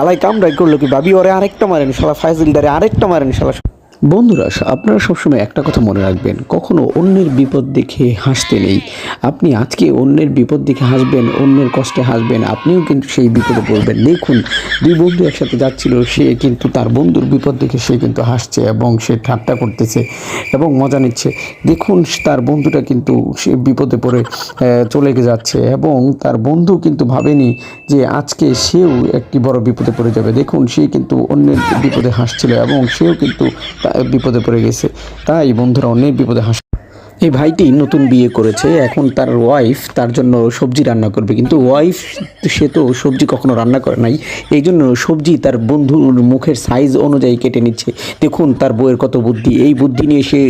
হালাই কামড়াই করল কি? ভাবি ওরে আরেকটা মারেন শালা ফাইজিলদারে আরেকটা মারেন শালা। বন্ধুরা, আপনারা সবসময় একটা কথা মনে রাখবেন, কখনো অন্যের বিপদ দেখে হাসতে নেই। আপনি আজকে অন্যের বিপদ দেখে হাসবেন, অন্যের কষ্টে হাসবেন, আপনিও কিন্তু সেই বিপদে পড়বেন। দেখুন, দুই বন্ধু একসাথে যাচ্ছিল, সে কিন্তু তার বন্ধুর বিপদ দেখে সে কিন্তু হাসছে এবং সে ঠাট্টা করতেছে এবং মজা নিচ্ছে। দেখুন, তার বন্ধুটা কিন্তু সে বিপদে পড়ে চলে যাচ্ছে এবং তার বন্ধু কিন্তু ভাবেনি যে আজকে সেও একটি বড় বিপদে পড়ে যাবে। দেখুন, সে কিন্তু অন্যের বিপদে হাসছিল এবং সেও কিন্তু বিপদে পড়ে গেছে। তাই বন্ধুরা অনেক বিপদে হাস এই ভাইটি নতুন বিয়ে করেছে। এখন তার ওয়াইফ তার জন্য সবজি রান্না করবে। কিন্তু ওয়াইফ সে তো সবজি কখনো রান্না করে নাই। এই জন্য সবজি তার বন্ধুর মুখের সাইজ অনুযায়ী কেটে নিচ্ছে। দেখুন তার বউয়ের কত বুদ্ধি। এই বুদ্ধি নিয়ে সে